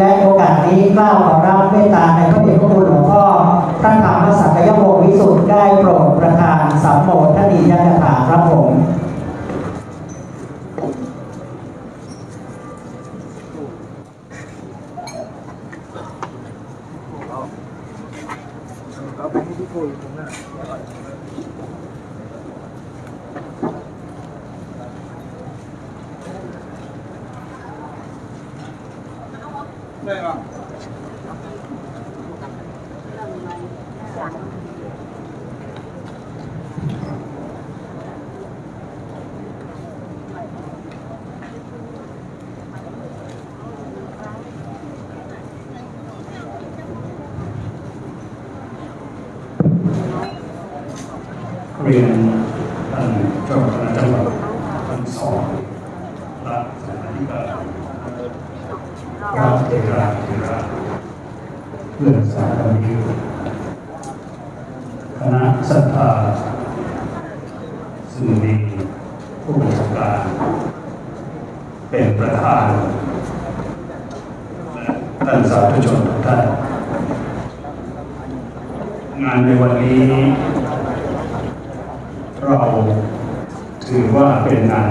และโอกาสนี้กล่าวขอรับเมตตาในพระเดชพระคุณหลวงพ่อพระธรรมสักยวงศ์วิสุทธิ์ได้โปรดประทานสัมโภชนียกถาครับผม เอาไปให้พี่โกอยู่ตรงหน้า ได้ป่ะเรียนท่านเจ้าคณะจังหวัดทั้งสองและสถานิการ พระเทราเทระเพื่อนสาธารณชนคณะศรัทธาซึ่งมีผู้ประกอบการเป็นประธานและท่านสาธุชนทุกท่านงานในวันนี้ เราถือว่าเป็นงาน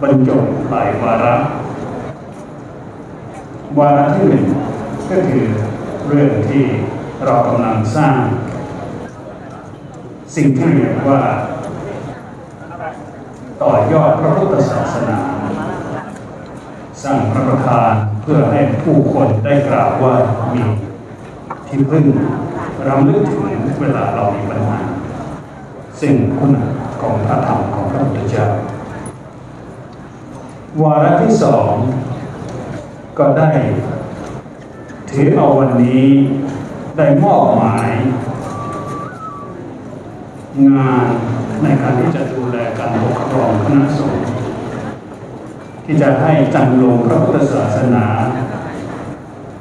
บรรจบหลายวาระ วาระที่หนึ่งก็คือเรื่องที่เรากำลังสร้าง สิ่งที่เรียกว่า ต่อยอดพระพุทธศาสนา สร้างพระประธานเพื่อให้ผู้คนได้กราบว่ามีที่พึ่งรำลึกถึงเวลาเรามีปัญหาซึ่งคุณของพระธรรมของพระพุทธเจ้าวาระที่สอง ก็ได้ ถือเอาวันนี้ได้มอบหมาย งานในการที่จะดูแลการปกครองคณะสงฆ์ที่จะให้จันลงพระพุทธศาสนา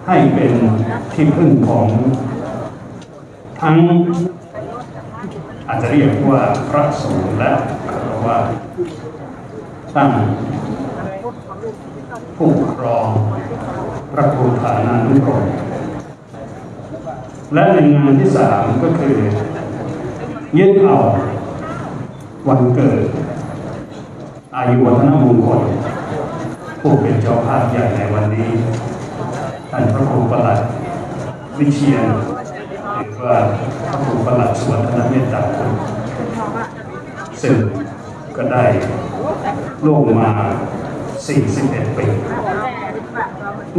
ให้เป็นที่พึ่งของ ทั้งอาจจะเรียกว่าพระสงฆ์และคารวะตั้ง ผู้ปกครองพระพุทธานานุกรมและในงานที่สามก็คือยึดเอาวันเกิด อายุวัฒนมงคลผู้เป็นเจ้าภาพใหญ่ในวันนี้ท่านพระครูประหลัดวิเชียนหรือว่าพระครูประหลัดสวนธนเมตตาคุณซึ่งก็ได้ลงมา 41 ปี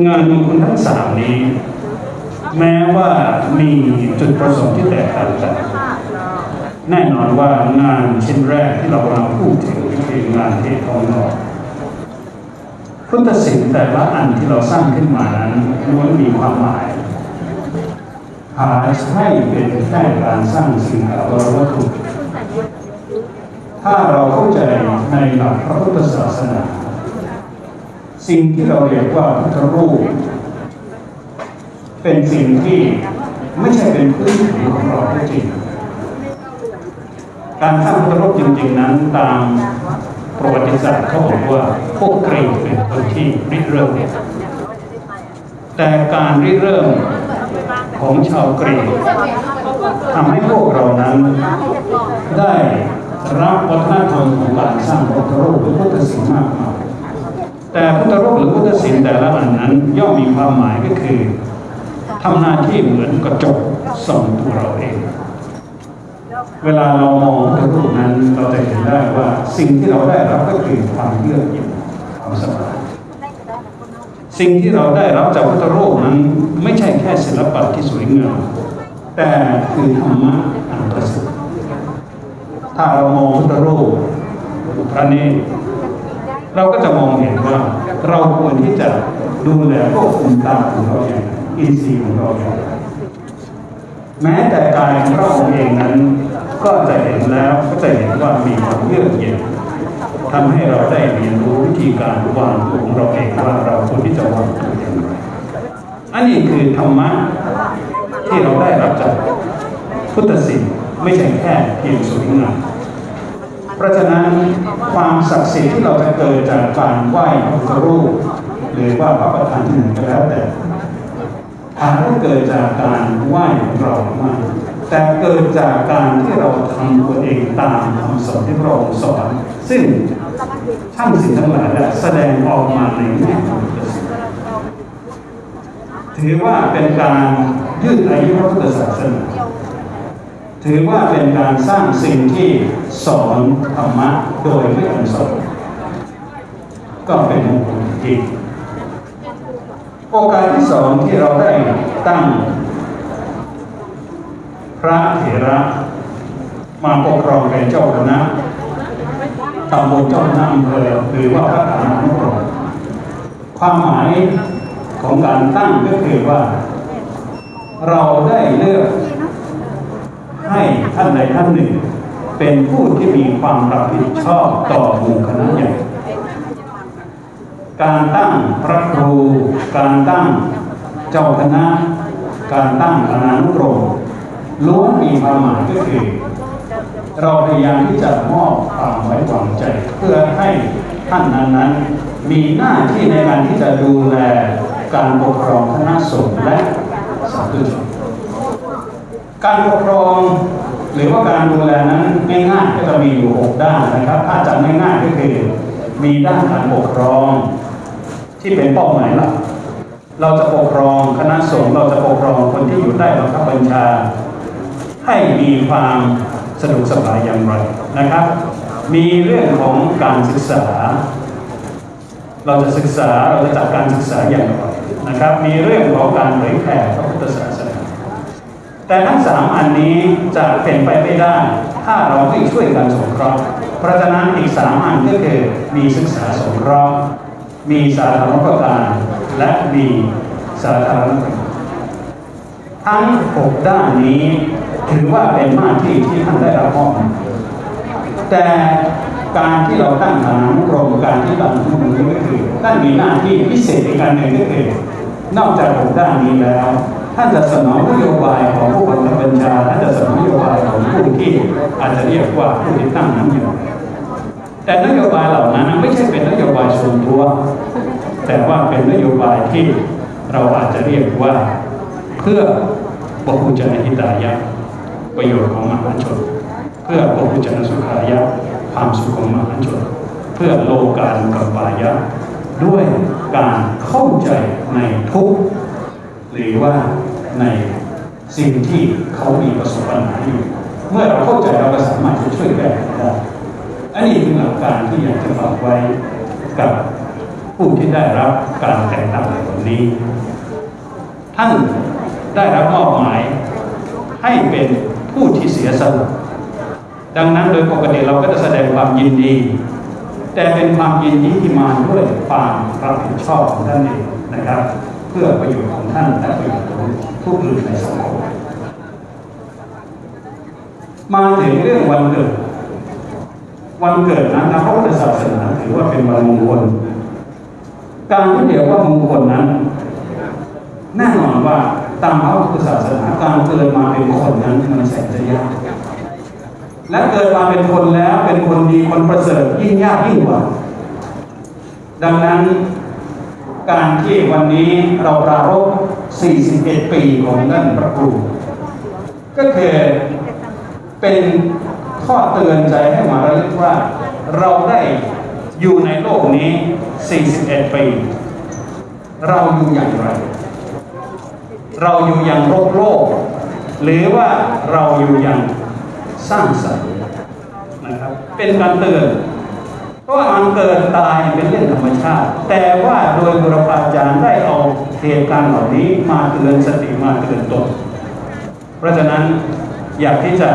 งานมงคลทั้งสามนี้ แม้ว่ามีจุดประสงค์ที่แตกต่างกัน แน่นอนว่างานชิ้นแรกที่เรากำลังพูดถึงคืองานเทศทองหล่อพุทธศิลป์แต่ละอันที่เราสร้างขึ้นมานั้นล้วนมีความหมายหาใช่เป็นแค่การสร้างสิ่งหาวรวัตถุถ้าเราเข้าใจในหลักพระพุทธศาสนา สิ่งที่เราเรียกว่าพุทธรูป เป็นสิ่งที่ไม่ใช่เป็นพื้นฐานของเราจริง การสร้างพุทธรูปจริง ๆ นั้นตามประวัติศาสตร์เขาบอกว่าพวกกรีกเป็นคนที่ริเริ่ม แต่การริเริ่มของชาวกรีกทำให้พวกเรานั้นได้รับวัฒนธรรมของการสร้างพุทธรูปหรือพุทธศิลป์มากมาย แต่พุทธรูปหรือพุทธศิลป์แต่ละอันนั้นย่อมมีความหมายก็คือทำหน้าที่เหมือนกระจกส่องตัวเราเอง เวลาเรามองพระรูปนั้นเราจะเห็นได้ว่าสิ่งที่เราได้รับก็คือความเยือกเย็นความสบายสิ่งที่เราได้รับจากพุทธรูปนั้นไม่ใช่แค่ศิลปะที่สวยงามแต่คือธรรมะอันประเสริฐถ้าเรามองพุทธรูปพระเนตรเราก็จะมองเห็นว่า เราควรที่จะดูแลควบคุมตาของเราเองอินทรีย์ของเราเองแม้แต่กายของพระองค์เองนั้น ก็จะเห็นแล้วก็จะเห็นว่ามีความเยือกเย็นทำให้เราได้เรียนรู้วิธีการวางตัวของเราเองว่าเราควรที่จะวางตัวอย่างไรอันนี้คือธรรมะที่เราได้รับจากพุทธศิลป์ไม่ใช่แค่เพียงสวยงาม ราะฉะนั้นความศักดิ์สิทธิ์ที่เราจะเกิดจากการไหว้พระพุทธรูปหรือว่าพระประธานที่หนึ่งก็แล้วแต่ถามว่าเกิดจากการไหว้ของเราไม่แต่เกิดจากการที่เราทำตัวเองตามคำสอนที่พระองค์สอน ซึ่งช่างสิ่งทั้งหลายและแสดงออกมาในแง่ของถือว่าเป็นการยืดอายุพระพุทธศาสนา ถือว่าเป็นการสร้างสิ่งที่สอนธรรมะโดยไม่อันสนก็เป็นมงคลจริงโอกาสที่สองที่เราได้ตั้ง พระเถระมาปกครองเป็นเจ้าคณะตำบลเจ้าคณะอำเภอหรือว่าพระฐานานุกรมความหมายของการตั้งก็คือว่า เราได้เลือก ให้ท่านใดท่านหนึ่ง เป็นผู้ที่มีความรับผิดชอบต่อหมู่คณะใหญ่การตั้งพระครู การตั้งเจ้าคณะ การตั้งคณะนุกรมล้วนมีความหมายก็คือเราพยายามที่จะมอบความไว้วางใจ เพื่อให้ท่านนั้นๆมีหน้าที่ในการที่จะดูแลการปกครองคณะสงฆ์และสาธุชน การปกครองหรือว่าการดูแลนั้นง่ายๆก็จะมีอยู่ 6 ด้านนะครับ ถ้าจำง่ายๆก็คือ มีด้านการปกครอง ที่เป็นเป้าหมายหลักเราจะปกครองคณะสงฆ์เราจะปกครองคนที่อยู่ใต้บังคับบัญชา ให้มีความสะดวกสบายอย่างไรนะครับ มีเรื่องของการศึกษา เราจะศึกษาเราจะจัดการศึกษาอย่างไรนะครับ มีเรื่องของการเผยแผ่พระพุทธศาสนา แต่ทั้งสามอันนี้จะเป็นไปไม่ได้ ถ้าเราไม่ช่วยกันสงเคราะห์เพราะฉะนั้นอีกสามอันก็คือมีศึกษาสงเคราะห์มีสาธารณประการและมีสาธารณประโยชน์ทั้งหกด้านนี้ถือว่าเป็นหน้าที่ที่ท่านได้รับมอบแต่การที่เราตั้งฐานะนุกรมการที่เราทำตรงนี้ก็คือท่านมีหน้าที่พิเศษอีกการหนึ่งก็คือนอกจากหกด้านนี้แล้ว ท่านจะสนองนโยบายของผู้บังคับบัญชาท่านจะสนองนโยบายของผู้ที่อาจจะเรียกว่าผู้ที่ตั้งนั้นอยู่ แต่นโยบายเหล่านั้นไม่ใช่เป็นนโยบายส่วนตัว แต่ว่าเป็นนโยบายที่เราอาจจะเรียกว่าเพื่อปกปุจนหิตายะประโยชน์ของมหาชน เพื่อปกปุจนสุขายะความสุขของมหาชน เพื่อโลกานุกัปายะ ด้วยการเข้าใจในทุกหรือว่า ในสิ่งที่เขามีประสบปัญหาอยู่ เมื่อเราเข้าใจเราก็สามารถจะช่วยแก้ได้อันนี้คือหลักการที่อยากจะฝากไว้กับผู้ที่ได้รับการแต่งตั้งในวันนี้ ท่านได้รับมอบหมายให้เป็นผู้ที่เสียสละดังนั้นโดยปกติเราก็จะแสดงความยินดี แต่เป็นความยินดีที่มาด้วยความรับผิดชอบของท่านเองนะครับ เพื่อประโยชน์ของท่านและประโยชน์ของผู้อื่นในสังคมมาถึงเรื่องวันเกิด วันเกิดนั้นทางพระพุทธศาสนาถือว่าเป็นวันมงคล การที่เรียกว่ามงคลนั้น แน่นอนว่าตามพระพุทธศาสนาการเกิดมาเป็นคนนั้นมันแสนจะยาก และเกิดมาเป็นคนแล้วเป็นคนดีคนประเสริฐยิ่งยากยิ่งกว่า ดังนั้น การที่วันนี้เราปรารภ41 ปีของท่านพระครู ก็คือเป็นข้อเตือนใจให้มาระลึกว่า เราได้อยู่ในโลกนี้ 41 ปี เราอยู่อย่างไร เราอยู่อย่างโลกโลก หรือว่าเราอยู่อย่างสร้างสรรค์นะครับ เป็นการเตือน เพราะว่ามันเกิดตายเป็นเรื่องธรรมชาติ แต่ว่าโดยบุรพาจารย์ได้เอาเหตุการณ์เหล่านี้มาเตือนสติมาเตือนตนเพราะฉะนั้นอยากที่จะ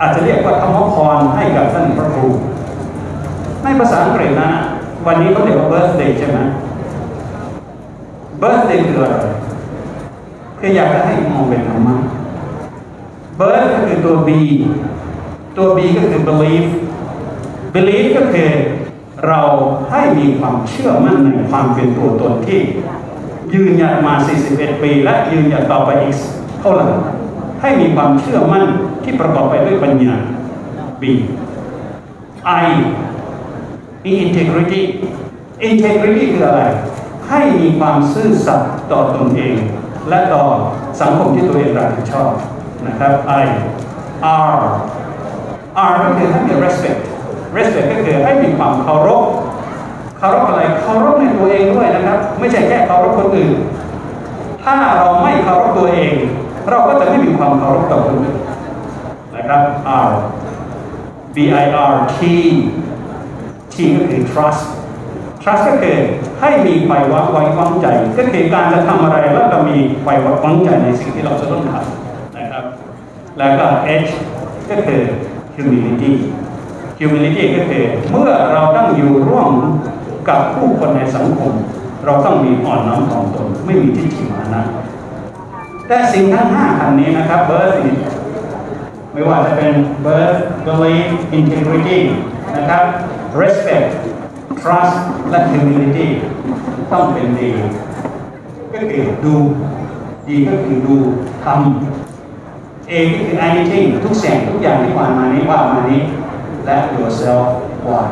อาจจะเรียกว่าธรรมพรให้กับท่านพระครู ในภาษาอังกฤษนะวันนี้เขาเรียกว่า birthday ใช่ไหม birthday คืออะไรคืออยากจะให้มองเป็นธรรมะ birth ก็คือตัว b ตัว b ก็คือ belief belief ก็คือเราให้มีความเชื่อมั่นในความเป็นตัวตนที่ ยืนหยัดมา 41 ปี และยืนหยัดต่อไปอีกเท่าไหร่ให้มีความเชื่อมั่นที่ประกอบไปด้วยปัญญา B I มี integrity integrity คืออะไร ให้มีความซื่อสัตย์ต่อตนเอง และต่อสังคมที่ตัวเองรับผิดชอบนะครับ I R R ก็คือให้มี respect respect ก็คือให้มีความเคารพเคารพอะไรเคารพในตัวเองด้วยนะครับ ไม่ใช่แค่เคารพคนอื่น ถ้าเราไม่เคารพตัวเอง เราก็จะไม่มีความเคารพต่อคนอื่นนะครับ R B I R T T ก็คือ trust trust ก็คือให้มีไว้วางไว้วางใจ ก็คือการจะทำอะไรแล้วก็มีไว้วางใจในสิ่งที่เราจะต้องทำนะครับ แล้วก็ H ก็คือ humility humility ก็คือเมื่อเราต้องอยู่ร่วมกับผู้คนในสังคม เราต้องมีอ่อนน้อมถ่อมตนไม่มีทิฏฐิมานะ แต่สิ่งทั้งห้าคันนี้นะครับ birth ไม่ว่าจะเป็น birth belief integrity นะครับ respect trust และ humility ต้องเป็นดี ก็คือดูดีก็คือดูทำ A ก็คือ anything ทุกแสงทุกอย่างที่ผ่านมานี้ว่ามานี้ และ yourself why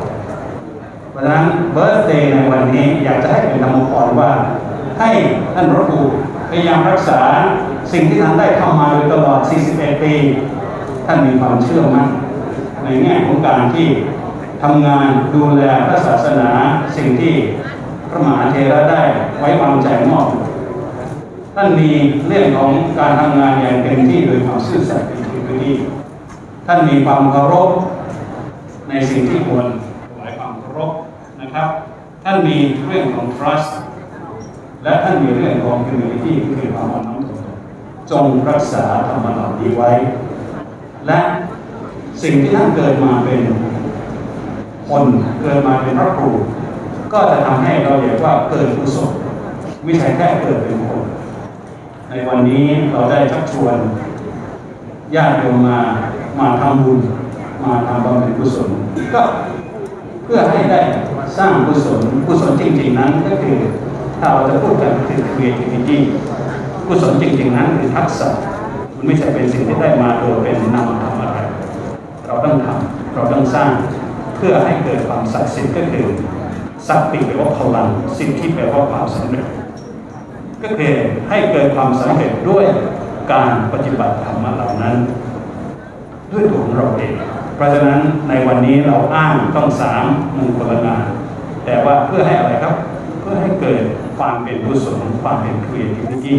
เพราะฉะนั้น birthday ในวันนี้อยากจะให้เป็นธรรมพรว่า ให้ท่านพระครูพยายามรักษาสิ่งที่ท่านได้ทำมาโดยตลอด 41 ปี ท่านมีความเชื่อมั่นในแง่ของการที่ทำงานดูแลพระศาสนาสิ่งที่พระมหาเทระได้ไว้วางใจมอบท่านมีเรื่องของการทำงานอย่างเต็มที่โดยความซื่อสัตย์เป็นที่ดีท่านมีความเคารพ ในสิ่งที่ควรถวายความเคารพนะครับ ท่านมีเรื่องของ trust และท่านมีเรื่องของ humility คือความอ่อนน้อมถ่อมตนจงรักษาธรรมเหล่านี้ไว้ และสิ่งที่ท่านเกิดมาเป็นคนเกิดมาเป็นพระครู ก็จะทำให้เราเรียกว่าเกิดกุศลไม่ใช่แค่เกิดเป็นคน ในวันนี้เราได้ชักชวนญาติโยมมามาทำบุญ มาทำบำเพ็ญกุศล ก็เพื่อให้ได้สร้างกุศลกุศลจริง ๆ นั้นก็คือถ้าเราจะพูดกันคือ creativity กุศลจริง ๆ นั้นคือทักษะมันไม่ใช่เป็นสิ่งที่ได้มาโดยเป็นนามธรรมอะไรเราต้องทำเราต้องสร้างเพื่อให้เกิดความศักดิ์สิทธิ์ก็คือสักติแปลว่าพลังสิ่งที่แปลว่าความสำเร็จ ก็คือให้เกิดความสำเร็จด้วยการปฏิบัติธรรมเหล่านั้น ด้วยตัวของเราเอง เพราะฉะนั้นในวันนี้เราอ้างต้องสามมงคลงานแต่ว่าเพื่อให้อะไรครับ เพื่อให้เกิดความเป็นกุศลความเป็นครีเอทิวิตี้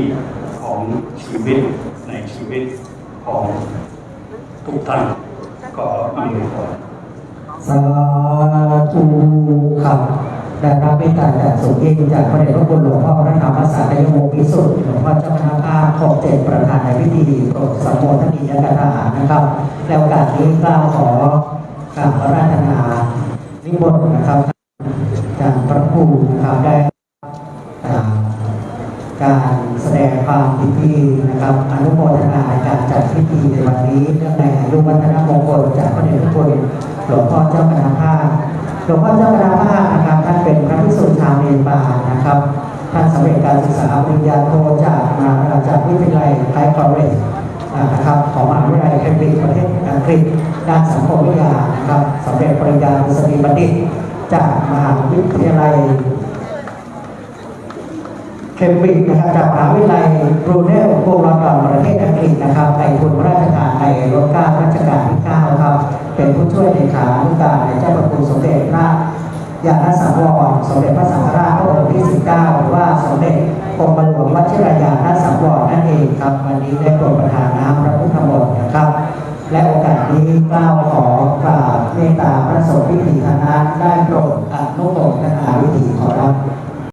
ของชีวิตในชีวิตของทุกท่านขออำนวยพรสาธุครับ ได้รับเมตตาจากสูงยิ่งจากพระเดชพระคุณหลวงพ่อพระธรรมสักยโมพิสุทธิ์หลวงพ่อเจ้าคณะภาคของเจ็ดประธานในพิธีโปรดสมโมทนียกทหารนะครับแล้วโอกาสนี้กล่าวขอกราบพระราชนานิมนต์นะครับจากพระครูนะครับได้การแสดงความยินดีนะครับอนุโมทนาการจัดพิธีในวันนี้เนื่องในอายุวัฒนมงคลจากพระเดชพระคุณหลวงพ่อเจ้าคณะภาคหลวงพ่อเจ้าคณะภาค เป็นพระภิกษุชาวเมียนมานะครับ ท่านสำเร็จการศึกษาปริญญาโทจากมหาจากวิทยาลัยไทคอร์เรจนะครับของมหาวิทยาลัยเคมบริดจ์ประเทศอังกฤษด้านสังคมวิทยานะครับสำเร็จปริญญาดุษฎีบัณฑิต จากมหาวิทยาลัยเคมบริดจ์นะครับจากมหาวิทยาลัยบรูเนลโกลอนดอนประเทศอังกฤษนะครับในทุนพระราชทานในรัชกาลรัชกาลที่9ครับ เป็นผู้ช่วยเลขานุการ ยาณสังวรสมเด็จพระสังฆราชพระองค์ที่ 19 หรือว่าสมเด็จกรมหลวงวชิรยาณสังวรนั่นเองครับวันนี้ได้โปรดประทานน้ำพระพุทธมนต์นะครับ และโอกาสนี้กล่าวขอกราบเมตตาพระสงฆ์พิธีคณะได้โปรดอนุโมทนาริถีขอรับ